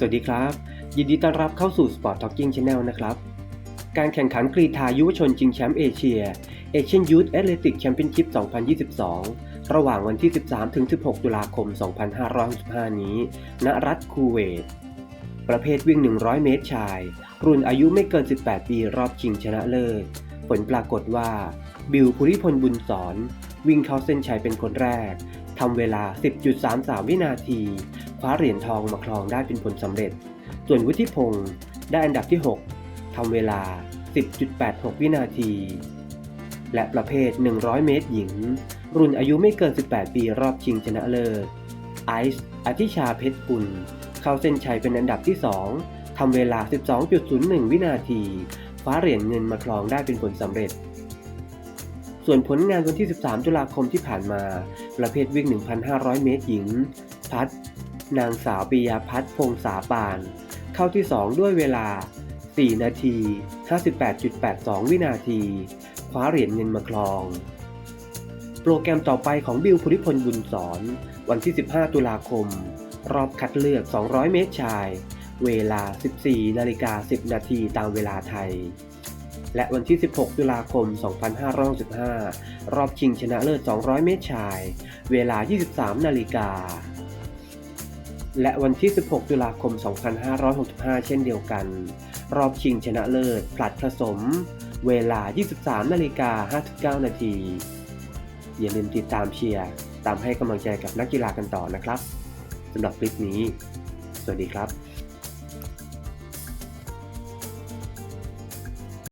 สวัสดีครับ ยินดีต้อนรับเข้าสู่ Sport Talking Channel นะครับ การแข่งขันกรีฑายุวชนชิงแชมป์เอเชีย Asian Youth Athletic Championship 2022 ระหว่างวันที่ 13-16 ตุลาคม 2565 นี้ ณ รัฐคูเวต ประเภทวิ่ง 100 เมตรชาย รุ่นอายุไม่เกิน 18 ปีรอบชิงชนะเลิศ ผลปรากฏว่า บิวภูริพลบุญสอน วิ่งเข้าเส้นชัยเป็นคนแรกทำเวลา 10.33 วินาที คว้าเหรียญทองมาครองได้เป็นผลสำเร็จ ส่วนวุฒิพงศ์ได้อันดับที่ 6 ทำเวลา 10.86 วินาที และประเภท 100 เมตรหญิง รุ่นอายุไม่เกิน 18 ปีรอบชิงชนะเลิศ ไอซ์อธิชาเพชรกุล เข้าเส้นชัยเป็นอันดับที่ 2 ทำเวลา 12.01 วินาที คว้าเหรียญเงินมาครองได้เป็นผลสำเร็จ ส่วนผลงานวันที่ 13 ตุลาคมที่ผ่านมา ประเภทวิ่ง 1,500 เมตรหญิง พัด นางสาวปิยาพัฒน์พงษาปาน เข้าที่ 2 ด้วยเวลา 4 นาที 58.82 วินาที คว้าเหรียญเงินมาครอง โปรแกรมต่อไปของบิวภูริพลบุญสอน วันที่ 15 ตุลาคม รอบคัดเลือก 200 เมตรชาย เวลา 14 นาฬิกา 10 นาทีตามเวลาไทยและวันที่ 16 ตุลาคม 2565 รอบชิงชนะเลิศ 200 เมตรชาย เวลา 23 นาฬิกา และวันที่ 16 ตุลาคม 2565 เช่นเดียวกัน รอบชิงชนะเลิศ ผลัดผสม เวลา 23 นาฬิกา 59 นาที อย่าลืมติดตามเชียร์ ตามให้กำลังใจกับนักกีฬากันต่อนะครับ สำหรับคลิปนี้ สวัสดีครับ